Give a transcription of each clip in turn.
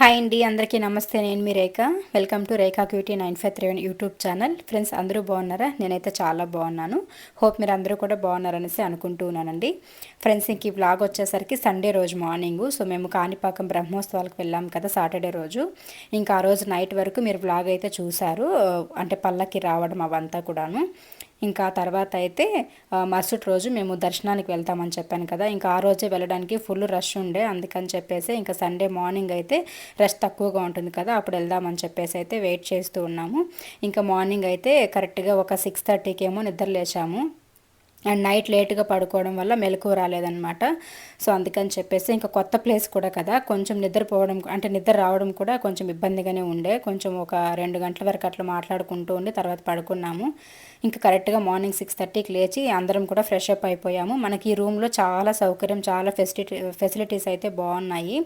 Hi అండి అందరికీ నమస్తే. నేను మీ Rekha. Welcome to Rekha cutie nine five three one YouTube channel. Friends అందరూ బాగున్నారా? నేనైతే చాలా బాగున్నాను. హోప్ మీరు అందరూ కూడా బాగున్నారనేసి అనుకుంటున్నానండి ఫ్రెండ్స్ ఇంక ఈ బ్లాగ్ వచ్చేసరికి సండే రోజు మార్నింగ్. సో మేము కాణిపాకం బ్రహ్మోత్సవాలకు వెళ్ళాం కదా సాటర్డే రోజు. ఇంకా ఆ రోజు నైట్ వరకు మీరు బ్లాగ్ అయితే చూశారు. అంటే పల్లకి రావడం అవంతా కూడాను. ఇంకా తర్వాత అయితే మరుసటి రోజు మేము దర్శనానికి వెళ్తామని చెప్పాను కదా. ఇంకా ఆ రోజే వెళ్ళడానికి ఫుల్ రష్ ఉండే. అందుకని చెప్పేసి ఇంకా సండే మార్నింగ్ అయితే రష్ తక్కువగా ఉంటుంది కదా అప్పుడు వెళ్దామని చెప్పేసి అయితే వెయిట్ చేస్తూ ఉన్నాము. ఇంకా మార్నింగ్ అయితే కరెక్ట్గా ఒక సిక్స్ థర్టీకి ఏమో నిద్ర లేచాము. అండ్ నైట్ లేట్గా పడుకోవడం వల్ల మెలకువ రాలేదనమాట సో అందుకని చెప్పేసి ఇంకా కొత్త ప్లేస్ కూడా కదా కొంచెం నిద్రపోవడం అంటే నిద్ర రావడం కూడా కొంచెం ఇబ్బందిగానే ఉండే. కొంచెం ఒక రెండు గంటల వరకు అట్లా మాట్లాడుకుంటూ ఉండి తర్వాత పడుకున్నాము. ఇంకా కరెక్ట్గా మార్నింగ్ సిక్స్ థర్టీకి లేచి అందరం కూడా ఫ్రెష్ అప్ అయిపోయాము. మనకి ఈ రూమ్లో చాలా సౌకర్యం చాలా ఫెసిలిటీ ఫెసిలిటీస్ అయితే బాగున్నాయి.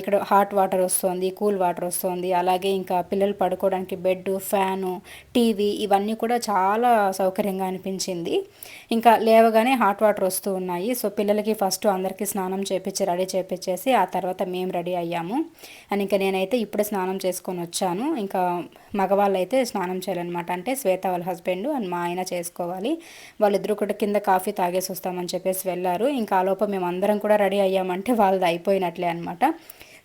ఇక్కడ హాట్ వాటర్ వస్తుంది కూల్ వాటర్ వస్తుంది. అలాగే ఇంకా పిల్లలు పడుకోవడానికి బెడ్ ఫ్యాను టీవీ ఇవన్నీ కూడా చాలా సౌకర్యంగా అనిపించింది. ఇంకా లేవగానే హాట్ వాటర్ వస్తూ ఉన్నాయి. సో పిల్లలకి ఫస్ట్ అందరికీ స్నానం చేపించి రెడీ చేపించేసి ఆ తర్వాత మేము రెడీ అయ్యాము. అండ్ ఇంకా నేనైతే ఇప్పుడే స్నానం చేసుకొని వచ్చాను. ఇంకా మగవాళ్ళు అయితే స్నానం చేయాలన్నమాట. అంటే శ్వేత వాళ్ళ హస్బెండ్ అండ్ మా ఆయన చేసుకోవాలి. వాళ్ళిద్దరు కూడా కింద కాఫీ తాగేసి వస్తామని చెప్పేసి వెళ్ళారు. ఇంకా ఆ లోపల మేము అందరం కూడా రెడీ అయ్యామంటే వాళ్ళది అయిపోయినట్లే అనమాట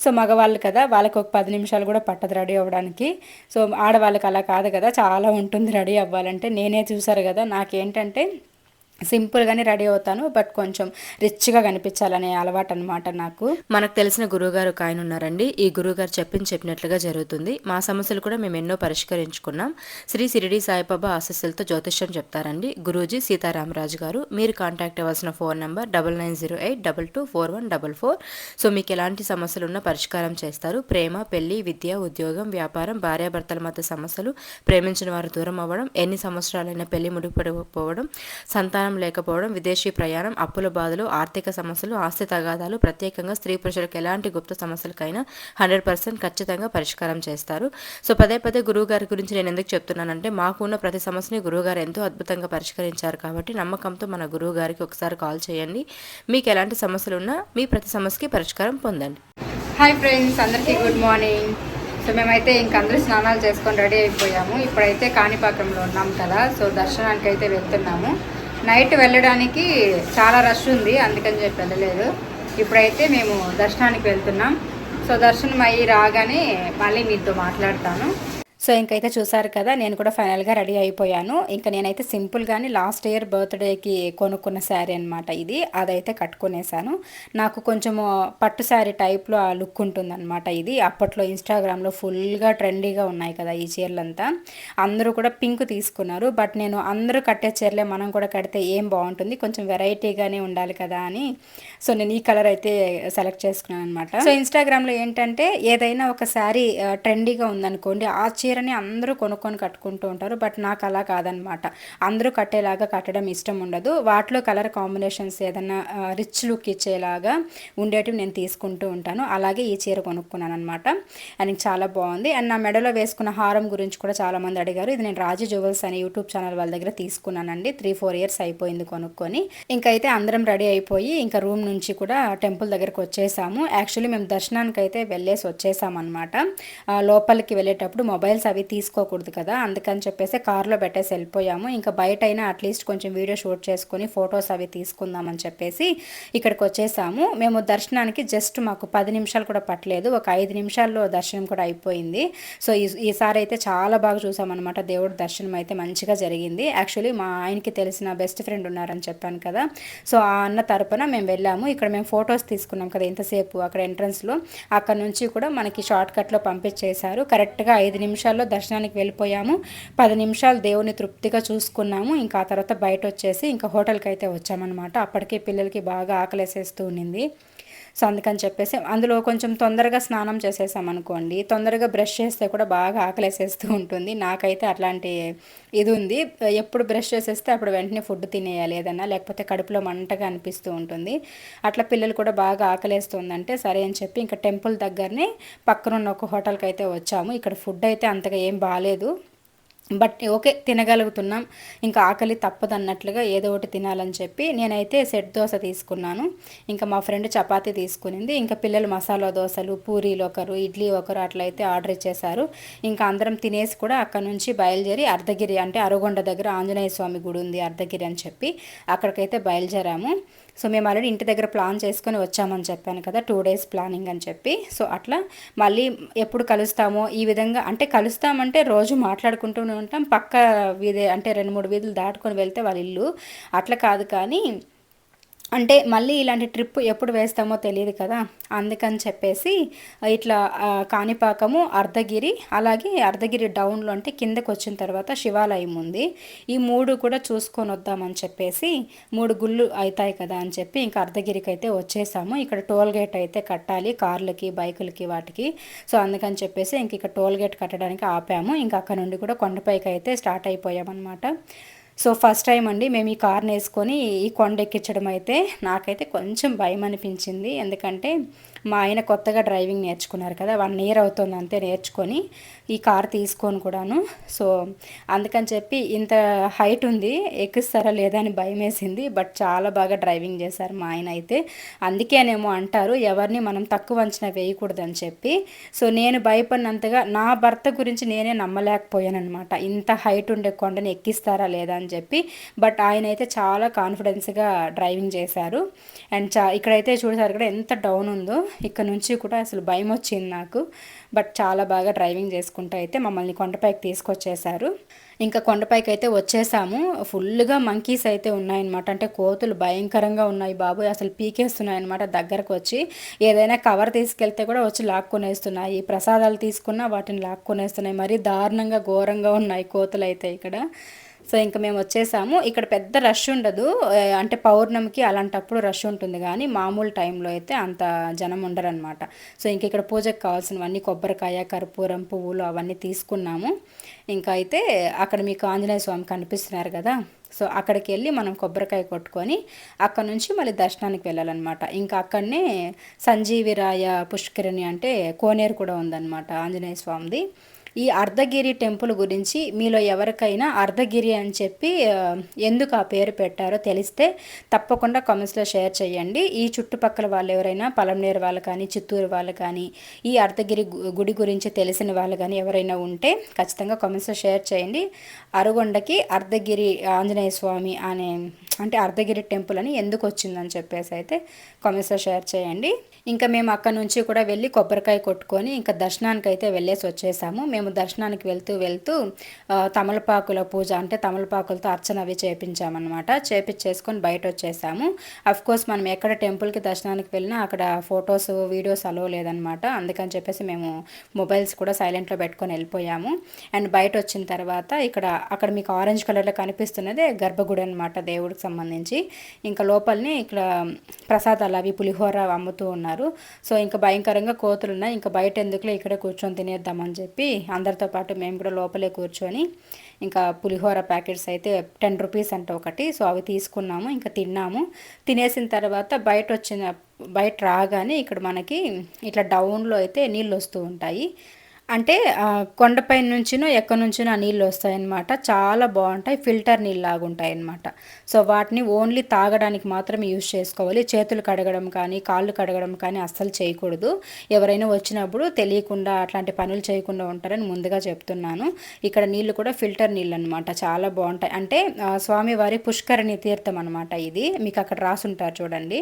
సో మగవాళ్ళు కదా వాళ్ళకి ఒక పది నిమిషాలు కూడా పట్టదు రెడీ అవ్వడానికి. సో ఆడవాళ్ళకి అలా కాదు కదా చాలా ఉంటుంది రెడీ అవ్వాలంటే. నేనే చూసారు కదా నాకేంటంటే సింపుల్గానే రెడీ అవుతాను బట్ కొంచెం రిచ్గా కనిపించాలనే అలవాటు అనమాట నాకు. మనకు తెలిసిన గురువుగారు ఒక ఆయన ఉన్నారండి. ఈ గురువుగారు చెప్పింది చెప్పినట్లుగా జరుగుతుంది. మా సమస్యలు కూడా మేము ఎన్నో పరిష్కరించుకున్నాం. శ్రీ సిరిడి సాయిబాబా ఆశస్సులతో జ్యోతిష్యం చెప్తారండి. గురూజీ సీతారామరాజు గారు మీరు కాంటాక్ట్ అవ్వాల్సిన phone number double nine zero eight double two four one double four. So మీకు ఎలాంటి సమస్యలు ఉన్నా పరిష్కారం చేస్తారు. ప్రేమ పెళ్ళి విద్య ఉద్యోగం వ్యాపారం భార్యాభర్తల మధ్య సమస్యలు ప్రేమించిన వారు దూరం అవ్వడం ఎన్ని సంవత్సరాలైనా పెళ్ళి ముడిపడిపోవడం సంతానం జ్ఞానం లేకపోవడం విదేశీ ప్రయాణం అప్పుల బాధలు ఆర్థిక సమస్యలు ఆస్తి తగాదాలు ప్రత్యేకంగా స్త్రీ పురుషులకు ఎలాంటి గుప్త సమస్యలకైనా హండ్రెడ్ పర్సెంట్ ఖచ్చితంగా పరిష్కారం చేస్తారు. సో పదే పదే గురువు గారి గురించి నేను ఎందుకు చెప్తున్నానంటే మాకున్న ప్రతి సమస్యని గురువుగారు ఎంతో అద్భుతంగా పరిష్కరించారు కాబట్టి నమ్మకంతో మన గురువు గారికి ఒకసారి కాల్ చేయండి. మీకు ఎలాంటి సమస్యలు ఉన్నా మీ ప్రతి సమస్యకి పరిష్కారం పొందండి. హాయ్ ఫ్రెండ్స్ అందరికీ గుడ్ మార్నింగ్ సో మేమైతే ఇంక అందరూ స్నానాలు చేసుకొని రెడీ అయిపోయాము. ఇప్పుడైతే కాణిపాకంలో ఉన్నాం కదా సో దర్శనానికి అయితే వెళ్తున్నాము. నైట్ వెళ్ళడానికి చాలా రష్ ఉంది అందుకని చెప్పి వెళ్ళలేదు. ఇప్పుడైతే మేము దర్శనానికి వెళ్తున్నాం. సో దర్శనం అయ్యి రాగానే మళ్ళీ మీతో మాట్లాడతాను. సో ఇంకైతే చూసారు కదా నేను కూడా ఫైనల్గా రెడీ అయిపోయాను. ఇంకా నేనైతే సింపుల్గానే లాస్ట్ ఇయర్ బర్త్డేకి కొనుక్కున్న శారీ అనమాట ఇది. అదైతే కట్టుకునేసాను. నాకు కొంచెము పట్టు శారీ టైప్లో ఆ లుక్ ఉంటుందన్నమాట ఇది. అప్పట్లో ఇన్స్టాగ్రామ్లో ఫుల్గా ట్రెండీగా ఉన్నాయి కదా ఈ చీరలంతా. అందరూ కూడా పింక్ తీసుకున్నారు. బట్ నేను అందరూ కట్టే చీరలే మనం కూడా కడితే ఏం బాగుంటుంది? కొంచెం వెరైటీగానే ఉండాలి కదా అని. సో నేను ఈ కలర్ అయితే సెలెక్ట్ చేసుకున్నాను అనమాట సో ఇన్స్టాగ్రామ్లో ఏంటంటే ఏదైనా ఒక శారీ ట్రెండీగా ఉందనుకోండి ఆ చీర చీరని అందరూ కొనుక్కొని కట్టుకుంటూ ఉంటారు. బట్ నాకు అలా కాదనమాట. అందరూ కట్టేలాగా కట్టడం ఇష్టం ఉండదు. వాటిలో కలర్ కాంబినేషన్స్ ఏదైనా రిచ్ లుక్ ఇచ్చేలాగా ఉండేటివి నేను తీసుకుంటూ ఉంటాను. అలాగే ఈ చీర కొనుక్కున్నాను అనమాట అండ్ చాలా బాగుంది. అండ్ నా మెడలో వేసుకున్న హారం గురించి కూడా చాలామంది అడిగారు. ఇది నేను రాజు జ్యువెల్స్ అనే యూట్యూబ్ ఛానల్ వాళ్ళ దగ్గర తీసుకున్నానండి. త్రీ ఫోర్ ఇయర్స్ అయిపోయింది కొనుక్కొని. ఇంకైతే అందరం రెడీ అయిపోయి ఇంకా రూమ్ నుంచి కూడా టెంపుల్ దగ్గరకు వచ్చేసాము. యాక్చువల్లీ మేము దర్శనానికి అయితే వెళ్ళేసి వచ్చేసామన్నమాట లోపలికి వెళ్ళేటప్పుడు మొబైల్ మొబైల్స్ అవి తీసుకోకూడదు కదా? అందుకని చెప్పేసి కార్లో పెట్టేసి వెళ్ళిపోయాము. ఇంకా బయట అయినా అట్లీస్ట్ కొంచెం వీడియో షూట్ చేసుకొని ఫొటోస్ అవి తీసుకుందామని చెప్పేసి ఇక్కడికి వచ్చేసాము. మేము దర్శనానికి జస్ట్ మాకు పది నిమిషాలు కూడా పట్టలేదు. ఒక ఐదు నిమిషాల్లో దర్శనం కూడా అయిపోయింది. సో ఈ ఈసారి అయితే చాలా బాగా చూసామన్నమాట. దేవుడి దర్శనం అయితే మంచిగా జరిగింది. యాక్చువల్లీ మా ఆయనకి తెలిసిన బెస్ట్ ఫ్రెండ్ ఉన్నారని చెప్పాను కదా. సో ఆ అన్న తరపున మేము వెళ్ళాము. ఇక్కడ మేము ఫొటోస్ తీసుకున్నాం కదా ఇంతసేపు అక్కడ ఎంట్రన్స్లో అక్కడ నుంచి కూడా మనకి షార్ట్ కట్లో పంపించేశారు. కరెక్ట్గా ఐదు నిమిషాలు నిమిషాల్లో దర్శనానికి వెళ్ళిపోయాము. పది నిమిషాలు దేవుని తృప్తిగా చూసుకున్నాము. ఇంకా ఆ తర్వాత బయట వచ్చేసి ఇంకా హోటల్కి అయితే వచ్చామన్నమాట. అప్పటికే పిల్లలకి బాగా ఆకలేసేస్తూ ఉండింది. సో అందుకని చెప్పేసి అందులో కొంచెం తొందరగా స్నానం చేసేసాం అనుకోండి. తొందరగా బ్రష్ చేస్తే కూడా బాగా ఆకలేసేస్తూ ఉంటుంది. నాకైతే అట్లాంటి ఇది ఉంది. ఎప్పుడు బ్రష్ చేసేస్తే అప్పుడు వెంటనే ఫుడ్ తినేయాలి ఏదన్నా లేకపోతే కడుపులో మంటగా అనిపిస్తూ ఉంటుంది. అట్లా పిల్లలు కూడా బాగా ఆకలేస్తుందంటే సరే అని చెప్పి ఇంకా టెంపుల్ దగ్గరనే పక్కనున్న ఒక హోటల్కి అయితే వచ్చాము. ఇక్కడ ఫుడ్ అయితే అంతగా ఏం బాగాలేదు బట్ ఓకే తినగలుగుతున్నాం. ఇంకా ఆకలి తప్పదు అన్నట్లుగా ఏదో ఒకటి తినాలని చెప్పి నేనైతే సెట్ దోశ తీసుకున్నాను. ఇంకా మా ఫ్రెండ్ చపాతీ తీసుకునింది. ఇంకా పిల్లలు మసాలా దోశలు పూరీలు ఒకరు ఇడ్లీ ఒకరు అట్లయితే ఆర్డర్ ఇచ్చేశారు. ఇంకా అందరం తినేసి కూడా అక్కడ నుంచి బయలుదేరి అర్ధగిరి అంటే అరగొండ దగ్గర ఆంజనేయ స్వామి గుడి ఉంది అర్ధగిరి అని చెప్పి అక్కడికైతే బయలుదేరాము. సో మేము ఆల్రెడీ ఇంటి దగ్గర ప్లాన్ చేసుకొని వచ్చామని చెప్పాను కదా టూ డేస్ ప్లానింగ్ అని చెప్పి. సో అట్లా మళ్ళీ ఎప్పుడు కలుస్తామో ఈ విధంగా అంటే కలుస్తామంటే రోజు మాట్లాడుకుంటూనే ఉంటాం. పక్క వీధి అంటే రెండు మూడు వీధులు దాటుకొని వెళ్తే వాళ్ళ ఇల్లు. అట్లా కాదు కానీ అంటే మళ్ళీ ఇలాంటి ట్రిప్ ఎప్పుడు వేస్తామో తెలియదు కదా. అందుకని చెప్పేసి ఇట్లా కాణిపాకము అర్ధగిరి అలాగే అర్ధగిరి డౌన్లో అంటే కిందకు వచ్చిన తర్వాత శివాలయం ఉంది. ఈ మూడు కూడా చూసుకొని వద్దామని చెప్పేసి మూడు గుళ్ళు అవుతాయి కదా అని చెప్పి ఇంకా అర్ధగిరికి అయితే వచ్చేసాము. ఇక్కడ టోల్ గేట్ అయితే కట్టాలి కార్లకి బైకులకి వాటికి. సో అందుకని చెప్పేసి ఇంక ఇక్కడ టోల్ గేట్ కట్టడానికి ఆపాము. ఇంకా అక్కడ నుండి కూడా కొండపైకి అయితే స్టార్ట్ అయిపోయామన్నమాట. సో ఫస్ట్ టైం అండి మేము ఈ కార్ని వేసుకొని ఈ కొండ ఎక్కించడం అయితే నాకైతే కొంచెం భయం అనిపించింది. ఎందుకంటే మా ఆయన కొత్తగా డ్రైవింగ్ నేర్చుకున్నారు కదా వన్ ఇయర్ అవుతుంది అంతే నేర్చుకొని ఈ కార్ తీసుకొని కూడాను. సో అందుకని చెప్పి ఇంత హైట్ ఉంది ఎక్కిస్తారా లేదా అని భయం వేసింది బట్ చాలా బాగా డ్రైవింగ్ చేశారు మా ఆయన అయితే. అందుకేనేమో అంటారు ఎవరిని మనం తక్కువ అంచనా వేయకూడదని చెప్పి. సో నేను భయపడినంతగా నా భర్త గురించి నేనే నమ్మలేకపోయాను అనమాట ఇంత హైట్ ఉండే కొండని ఎక్కిస్తారా లేదా అని చెప్పి బట్ ఆయన అయితే చాలా కాన్ఫిడెన్స్గా డ్రైవింగ్ చేశారు. అండ్ చా ఇక్కడైతే చూసారు కూడా ఎంత డౌన్ ఉందో. ఇక్కడ నుంచి కూడా అసలు భయం వచ్చింది నాకు. బట్ చాలా బాగా డ్రైవింగ్ చేసుకుంటూ అయితే మమ్మల్ని కొండపైకి తీసుకొచ్చేసారు. ఇంకా కొండపైకి అయితే వచ్చేసాము. ఫుల్గా మంకీస్ అయితే ఉన్నాయన్నమాట. అంటే కోతులు భయంకరంగా ఉన్నాయి బాబు అసలు పీకేస్తున్నాయి అనమాట దగ్గరకు వచ్చి. ఏదైనా కవర్ తీసుకెళ్తే కూడా వచ్చి లాక్కునేస్తున్నాయి. ప్రసాదాలు తీసుకున్నా వాటిని లాక్కునేస్తున్నాయి. మరీ దారుణంగా ఘోరంగా ఉన్నాయి కోతులు అయితే ఇక్కడ. సో ఇంకా మేము వచ్చేసాము. ఇక్కడ పెద్ద రష్ ఉండదు. అంటే పౌర్ణమికి అలాంటప్పుడు రష్ ఉంటుంది కానీ మామూలు టైంలో అయితే అంత జనం ఉండరనమాట సో ఇంక ఇక్కడ పూజకు కావాల్సినవన్నీ కొబ్బరికాయ కర్పూరం పువ్వులు అవన్నీ తీసుకున్నాము. ఇంకా అయితే అక్కడ మీకు ఆంజనేయ స్వామి కనిపిస్తున్నారు కదా. సో అక్కడికి వెళ్ళి మనం కొబ్బరికాయ కొట్టుకొని అక్కడ నుంచి మళ్ళీ దర్శనానికి వెళ్ళాలన్నమాట. ఇంకా అక్కడనే సంజీవిరాయ పుష్కరిణి అంటే కోనేరు కూడా ఉందన్నమాట ఆంజనేయ స్వామిది. ఈ అర్ధగిరి టెంపుల్ గురించి మీలో ఎవరికైనా అర్ధగిరి అని చెప్పి ఎందుకు ఆ పేరు పెట్టారో తెలిస్తే తప్పకుండా కామెంట్స్లో షేర్ చేయండి. ఈ చుట్టుపక్కల వాళ్ళు ఎవరైనా పలంనేరు వాళ్ళు కానీ చిత్తూరు వాళ్ళు కానీ ఈ అర్ధగిరి గు- గుడి గురించి తెలిసిన వాళ్ళు కానీ ఎవరైనా ఉంటే ఖచ్చితంగా కామెంట్స్లో షేర్ చేయండి. అరుగొండకి అర్ధగిరి ఆంజనేయ స్వామి అనే అంటే అర్ధగిరి టెంపుల్ అని ఎందుకు వచ్చిందని చెప్పేసి అయితే కామెంట్స్లో షేర్ చేయండి. ఇంకా మేము అక్కడ నుంచి కూడా వెళ్ళి కొబ్బరికాయ కొట్టుకొని ఇంకా దర్శనానికి అయితే వెళ్ళేసి వచ్చేసాము. మేము దర్శనానికి వెళ్తూ వెళ్తూ తమలపాకుల పూజ అంటే తమలపాకులతో అర్చన అవి చేపించామన్నమాట. చేపించేసుకొని బయట వచ్చేసాము కోర్స్ మనం ఎక్కడ టెంపుల్కి దర్శనానికి వెళ్ళినా అక్కడ ఫొటోస్ వీడియోస్ అలో లేదనమాట అందుకని చెప్పేసి మేము మొబైల్స్ కూడా సైలెంట్లో పెట్టుకొని వెళ్ళిపోయాము. అండ్ బయట వచ్చిన తర్వాత ఇక్కడ అక్కడ మీకు ఆరెంజ్ కలర్లో కనిపిస్తున్నదే గర్భగుడి అనమాట దేవుడికి సంబంధించి. ఇంకా లోపలనే ఇక్కడ ప్రసాదాలు అవి పులిహోర అమ్ముతూ ఉన్నారు. సో ఇంకా భయంకరంగా కోతులు ఉన్నాయి ఇంకా బయట ఎందుకులే ఇక్కడే కూర్చొని తినేద్దామని చెప్పి అందరితో పాటు మేము కూడా లోపలే కూర్చొని ఇంకా పులిహోర ప్యాకెట్స్ అయితే టెన్ రూపీస్ అంటే ఒకటి. సో అవి తీసుకున్నాము ఇంకా తిన్నాము. తినేసిన తర్వాత బయట వచ్చిన బయట రాగానే ఇక్కడ మనకి ఇట్లా డౌన్లో అయితే నీళ్ళు వస్తూ ఉంటాయి. అంటే కొండపై నుంచినో ఎక్కడి నుంచినో ఆ నీళ్ళు వస్తాయన్నమాట. చాలా బాగుంటాయి. ఫిల్టర్ నీళ్ళు లాగా ఉంటాయి అన్నమాట సో వాటిని ఓన్లీ తాగడానికి మాత్రమే యూజ్ చేసుకోవాలి. చేతులు కడగడం కానీ కాళ్ళు కడగడం కానీ అస్సలు చేయకూడదు. ఎవరైనా వచ్చినప్పుడు తెలియకుండా అట్లాంటి పనులు చేయకుండా ఉంటారని ముందుగా చెప్తున్నాను. ఇక్కడ నీళ్ళు కూడా ఫిల్టర్ నీళ్ళు అనమాట చాలా బాగుంటాయి. అంటే స్వామివారి పుష్కరిణి తీర్థం అనమాట ఇది. మీకు అక్కడ రాసుంటారు చూడండి.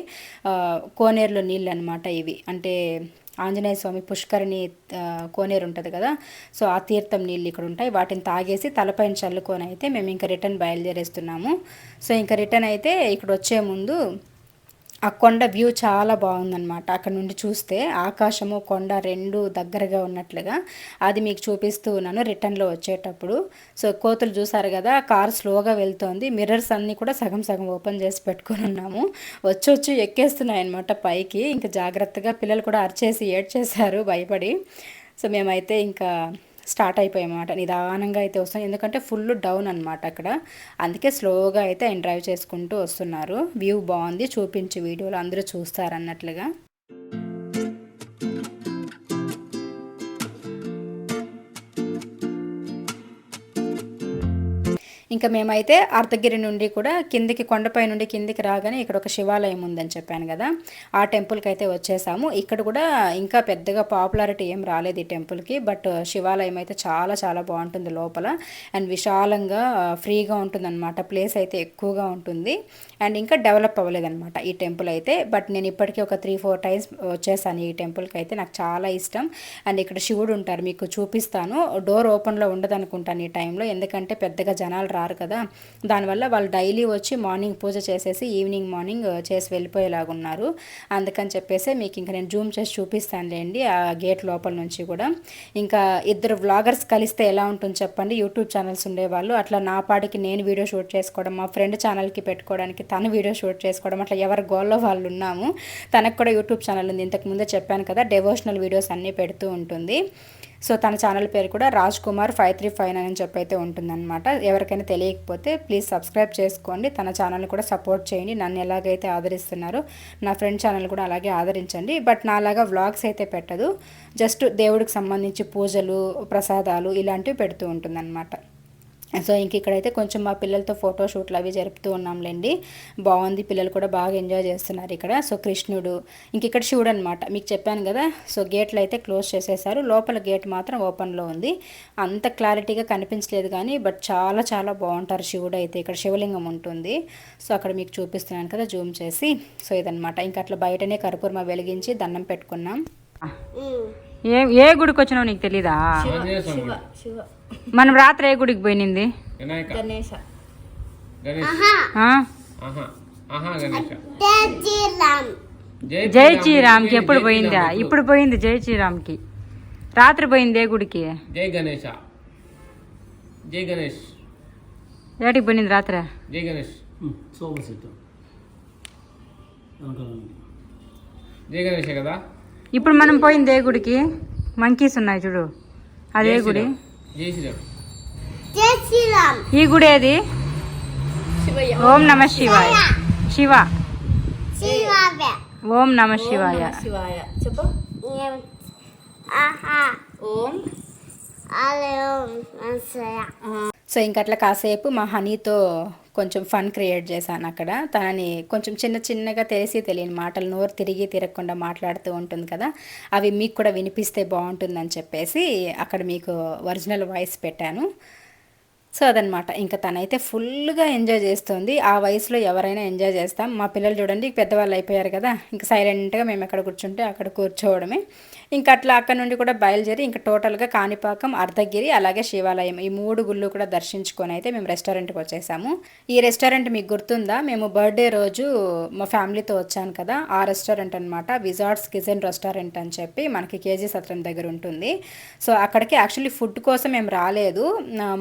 కోనేరులో నీళ్ళు అనమాట ఇవి. అంటే ఆంజనేయ స్వామి పుష్కరిణి కోనేరు ఉంటుంది కదా? సో ఆ తీర్థం నీళ్ళు ఇక్కడ ఉంటాయి. వాటిని తాగేసి తలపైన చల్లుకొని అయితే మేము ఇంకా రిటర్న్ బయలుదేరేస్తున్నాము. సో ఇంకా రిటర్న్ అయితే ఇక్కడ వచ్చే ముందు ఆ కొండ వ్యూ చాలా బాగుందన్నమాట. అక్కడ నుండి చూస్తే ఆకాశము కొండ రెండు దగ్గరగా ఉన్నట్లుగా అది మీకు చూపిస్తూ ఉన్నాను రిటర్న్లో వచ్చేటప్పుడు. సో కోతులు చూసారు కదా కార్ స్లోగా వెళ్తోంది. మిర్రర్స్ అన్నీ కూడా సగం సగం ఓపెన్ చేసి పెట్టుకొని ఉన్నాము. వచ్చి వచ్చి ఎక్కేస్తున్నాయి అనమాట పైకి. ఇంకా జాగ్రత్తగా పిల్లలు కూడా అరిచేసి ఏడ్చేశారు భయపడి. సో మేమైతే ఇంకా స్టార్ట్ అయిపోయాయన్నమాట. నిదానంగా అయితే వస్తాం ఎందుకంటే ఫుల్ డౌన్ అనమాట అక్కడ. అందుకే స్లోగా అయితే ఆయన డ్రైవ్ చేసుకుంటూ వస్తున్నారు. వ్యూ బాగుంది. చూపించి వీడియోలో అందరూ చూస్తారు ఇంకా మేమైతే అర్ధగిరి నుండి కూడా కిందికి కొండపై నుండి కిందికి రాగానే ఇక్కడ ఒక శివాలయం ఉందని చెప్పాను కదా. ఆ టెంపుల్కి అయితే వచ్చేసాము. ఇక్కడ కూడా ఇంకా పెద్దగా పాపులారిటీ ఏం రాలేదు ఈ టెంపుల్కి బట్ శివాలయం అయితే చాలా చాలా బాగుంటుంది లోపల. అండ్ విశాలంగా ఫ్రీగా ఉంటుందన్నమాట. ప్లేస్ అయితే ఎక్కువగా ఉంటుంది. అండ్ ఇంకా డెవలప్ అవ్వలేదన్నమాట ఈ టెంపుల్ అయితే. బట్ నేను ఇప్పటికీ ఒక త్రీ ఫోర్ టైమ్స్ వచ్చేసాను ఈ టెంపుల్కి అయితే. నాకు చాలా ఇష్టం. అండ్ ఇక్కడ శివుడు ఉంటారు మీకు చూపిస్తాను. డోర్ ఓపెన్లో ఉండదు అనుకుంటాను ఈ టైంలో. ఎందుకంటే పెద్దగా జనాలు రారు కదా. దానివల్ల వాళ్ళు డైలీ వచ్చి మార్నింగ్ పూజ చేసేసి ఈవినింగ్ మార్నింగ్ చేసి వెళ్ళిపోయేలాగా ఉన్నారు అందుకని చెప్పేసి మీకు ఇంకా నేను జూమ్ చేసి చూపిస్తానులేండి ఆ గేట్ లోపల నుంచి కూడా. ఇంకా ఇద్దరు వ్లాగర్స్ కలిస్తే ఎలా ఉంటుంది చెప్పండి. యూట్యూబ్ ఛానల్స్ ఉండేవాళ్ళు. అట్లా నా పాటికి నేను వీడియో షూట్ చేసుకోవడం మా ఫ్రెండ్ ఛానల్కి పెట్టుకోవడానికి తను వీడియో షూట్ చేసుకోవడం అట్లా ఎవరి గోల్లో వాళ్ళు ఉన్నాము. తనకు కూడా యూట్యూబ్ ఛానల్ ఉంది. ఇంతకుముందే చెప్పాను కదా డెవోషనల్ వీడియోస్ అన్నీ పెడుతూ ఉంటుంది. సో తన ఛానల్ పేరు కూడా Raj Kumar five three five nine అని చెప్పి అయితే ఉంటుందన్నమాట. ఎవరికైనా తెలియకపోతే ప్లీజ్ సబ్స్క్రైబ్ చేసుకోండి. తన ఛానల్ని కూడా సపోర్ట్ చేయండి. నన్ను ఎలాగైతే ఆదరిస్తున్నారో నా ఫ్రెండ్ ఛానల్ కూడా అలాగే ఆదరించండి. బట్ నాలాగా వ్లాగ్స్ అయితే పెట్టదు. జస్ట్ దేవుడికి సంబంధించి పూజలు ప్రసాదాలు ఇలాంటివి పెడుతూ ఉంటుందన్నమాట. సో ఇంక ఇక్కడైతే కొంచెం మా పిల్లలతో ఫోటో షూట్లు అవి జరుపుతూ ఉన్నాంలేండి. బాగుంది. పిల్లలు కూడా బాగా ఎంజాయ్ చేస్తున్నారు ఇక్కడ. సో కృష్ణుడు ఇంక ఇక్కడ శివుడు అనమాట మీకు చెప్పాను కదా సో గేట్లు అయితే క్లోజ్ చేసేసారు. లోపల గేట్ మాత్రం ఓపెన్లో ఉంది. అంత క్లారిటీగా కనిపించలేదు కానీ బట్ చాలా చాలా బాగుంటారు శివుడు అయితే. ఇక్కడ శివలింగం ఉంటుంది. సో అక్కడ మీకు చూపిస్తున్నాను కదా జూమ్ చేసి. సో ఇదనమాట ఇంకా అట్లా బయటనే కర్పూరమ వెలిగించి దండం పెట్టుకున్నాం. ఏ ఏ గుడికి వచ్చినావు నీకు తెలీదా. మనం రాత్రి ఏ గుడికి పోయినింది? గణేష. గణేష. జై జై శ్రీరామ్. శ్రీరామ్కి జై ఎప్పుడు శ్రీరామ్ పోయిందా? ఇప్పుడు పోయింది జై శ్రీరామ్కి రాత్రి పోయింది ఏ గుడికి? జై గణేష. జై గణేష్. ఏటికి పోయింది రాత్రి? జై గణేష్. జై గణేష్ కదా? ఇప్పుడు మనం పోయింది ఏ గుడికి? మంకీస్ ఉన్నాయి చూడు. అదే గుడి? శ్రీరామ్. శ్రీరామ్. ఈ గుడి ఏది? శివయ్య. ఓం నమ శివాయ. శివ. ఓం నమ శివాయ. శివాయ. చెప్పు. ఓం. సో ఇంకట్లా కాసేపు మా హనీతో కొంచెం ఫన్ క్రియేట్ చేశాను అక్కడ. తనని కొంచెం చిన్న చిన్నగా తెలిసి తెలియని మాటలు నోరు తిరిగి తిరగకుండా మాట్లాడుతూ ఉంటుంది కదా అవి మీకు కూడా వినిపిస్తే బాగుంటుందని చెప్పేసి అక్కడ మీకు ఒరిజినల్ వాయిస్ పెట్టాను. సో అదనమాట ఇంకా తనైతే ఫుల్గా ఎంజాయ్ చేస్తుంది. ఆ వయసులో ఎవరైనా ఎంజాయ్ చేస్తాం. మా పిల్లలు చూడండి పెద్దవాళ్ళు అయిపోయారు కదా ఇంకా సైలెంట్గా మేము ఎక్కడ కూర్చుంటే అక్కడ కూర్చోవడమే. ఇంకా అట్లా అక్కడ నుండి కూడా బయలుదేరి ఇంకా టోటల్గా కాణిపాకం అర్ధగిరి అలాగే శివాలయం ఈ మూడు గుళ్ళు కూడా దర్శించుకొని అయితే మేము రెస్టారెంట్కి వచ్చేసాము. ఈ రెస్టారెంట్ మీకు గుర్తుందా? మేము బర్త్డే రోజు మా ఫ్యామిలీతో వచ్చాను కదా ఆ రెస్టారెంట్ అనమాట విజార్డ్స్ కిచెన్ రెస్టారెంట్ అని చెప్పి మనకి కేజీ సత్రం దగ్గర ఉంటుంది. సో అక్కడికి యాక్చువల్లీ ఫుడ్ కోసం మేము రాలేదు.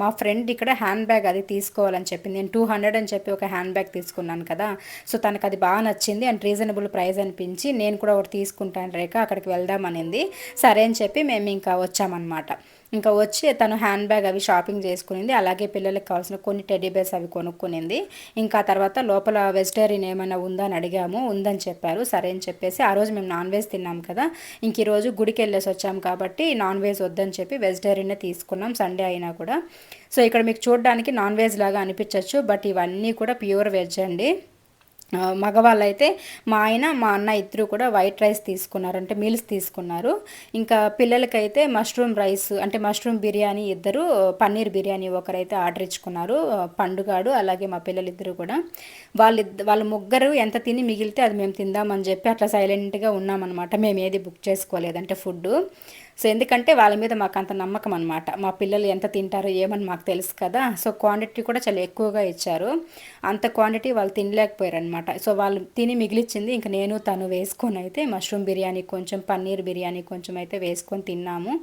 మా ఫ్రెండ్ ఇక్కడ హ్యాండ్ బ్యాగ్ అది తీసుకోవాలని చెప్పింది. నేను టూ హండ్రెడ్ అని చెప్పి ఒక హ్యాండ్ బ్యాగ్ తీసుకున్నాను కదా. సో తనకు అది బాగా నచ్చింది అండ్ రీజనబుల్ ప్రైస్ అనిపించి నేను కూడా ఒకటి తీసుకుంటాను రేఖ అక్కడికి వెళ్దాం అనింది సరే అని చెప్పి మేము ఇంకా వచ్చామన్నమాట. ఇంకా వచ్చి తను హ్యాండ్ బ్యాగ్ అవి షాపింగ్ చేసుకునింది. అలాగే పిల్లలకి కావాల్సిన కొన్ని టెడ్డీ బేర్స్ అవి కొనుక్కునింది. ఇంకా తర్వాత లోపల వెజిటేరియన్ ఏమైనా ఉందా అని అడిగాము. ఉందని చెప్పారు. సరే అని చెప్పేసి ఆ రోజు మేము నాన్ వెజ్ తిన్నాం కదా. ఇంక ఈరోజు గుడికి వెళ్ళేసి వచ్చాం కాబట్టి నాన్ వెజ్ వద్దని చెప్పి వెజిటేరియనే తీసుకున్నాం సండే అయినా కూడా. సో ఇక్కడ మీకు చూడడానికి నాన్ వెజ్ లాగా అనిపించవచ్చు బట్ ఇవన్నీ కూడా ప్యూర్ వెజ్ అండి. మగవాళ్ళు అయితే మా ఆయన మా అన్న ఇద్దరు కూడా వైట్ రైస్ తీసుకున్నారు అంటే మీల్స్ తీసుకున్నారు. ఇంకా పిల్లలకైతే మష్రూమ్ రైస్ అంటే మష్రూమ్ బిర్యానీ ఇద్దరు పన్నీర్ బిర్యానీ ఒకరైతే ఆర్డర్ ఇచ్చుకున్నారు పండుగాడు అలాగే మా పిల్లలిద్దరూ కూడా. వాళ్ళు వాళ్ళ ముగ్గురు ఎంత తిని మిగిలితే అది మేము తిందామని చెప్పి అట్లా సైలెంట్గా ఉన్నామన్నమాట. మేము ఏది బుక్ చేసుకోలేదంటే ఫుడ్ సో ఎందుకంటే వాళ్ళ మీద మాకు అంత నమ్మకం అనమాట మా పిల్లలు ఎంత తింటారో ఏమని మాకు తెలుసు కదా. సో క్వాంటిటీ కూడా చాలా ఎక్కువగా ఇచ్చారు. అంత క్వాంటిటీ వాళ్ళు తినలేకపోయారు అనమాట సో వాళ్ళు తిని మిగిలిచ్చింది ఇంకా నేను తను వేసుకొని అయితే మష్రూమ్ బిర్యానీ కొంచెం పన్నీర్ బిర్యానీ కొంచెం అయితే వేసుకొని తిన్నాము.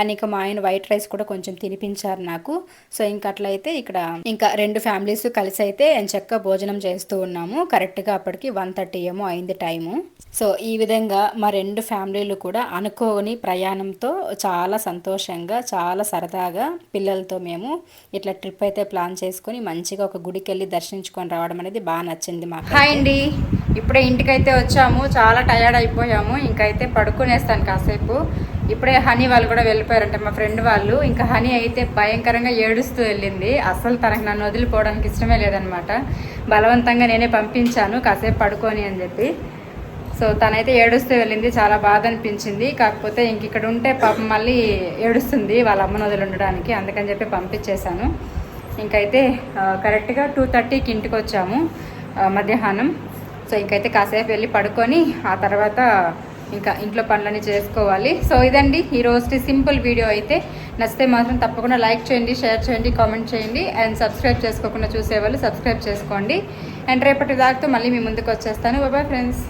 అండ్ ఇంకా మా ఆయన వైట్ రైస్ కూడా కొంచెం తినిపించారు నాకు. సో ఇంకా అట్లయితే ఇక్కడ ఇంకా రెండు ఫ్యామిలీస్ కలిసి అయితే ఎంచక్క భోజనం చేస్తూ ఉన్నాము. కరెక్ట్గా అప్పటికి వన్ థర్టీ ఏమో అయింది టైము. సో ఈ విధంగా మా రెండు ఫ్యామిలీలు కూడా అనుకోని ప్రయాణంతో చాలా సంతోషంగా చాలా సరదాగా పిల్లలతో మేము ఇట్లా ట్రిప్ అయితే ప్లాన్ చేసుకొని మంచిగా ఒక గుడికి వెళ్ళి దర్శించుకొని రావడం అనేది బాగా నచ్చింది మాకు. హాయ్ అండి. ఇప్పుడే ఇంటికైతే వచ్చాము. చాలా టయర్డ్ అయిపోయాము. ఇంకైతే పడుకునేస్తాను కాసేపు. ఇప్పుడే హనీ వాళ్ళు కూడా వెళ్ళిపోయారంట మా ఫ్రెండ్ వాళ్ళు. ఇంకా హనీ అయితే భయంకరంగా ఏడుస్తూ వెళ్ళింది. అసలు తనకు నన్ను వదిలిపోవడానికి ఇష్టమే లేదనమాట బలవంతంగా నేనే పంపించాను కాసేపు పడుకొని అని చెప్పి. సో తనైతే ఏడుస్తూ వెళ్ళింది చాలా బాధ అనిపించింది. కాకపోతే ఇంక ఇక్కడ ఉంటే పాపం మళ్ళీ ఏడుస్తుంది వాళ్ళ అమ్మ వదిలి ఉండడానికి. అందుకని చెప్పి పంపించేశాను. ఇంకైతే కరెక్ట్గా టూ థర్టీకి ఇంటికి వచ్చాము మధ్యాహ్నం. సో ఇంకైతే కాసేపు వెళ్ళి పడుకొని ఆ తర్వాత ఇంకా ఇంట్లో పనులన్నీ చేసుకోవాలి. సో ఇదండి ఈ రోజు సింపుల్ వీడియో అయితే. నచ్చితే మాత్రం తప్పకుండా లైక్ చేయండి షేర్ చేయండి కామెంట్ చేయండి. అండ్ సబ్స్క్రైబ్ చేసుకోకుండా చూసేవాళ్ళు సబ్స్క్రైబ్ చేసుకోండి. అండ్ రేపటి దాకా మళ్ళీ మీ ముందుకు వచ్చేస్తాను. బాబాయ్ ఫ్రెండ్స్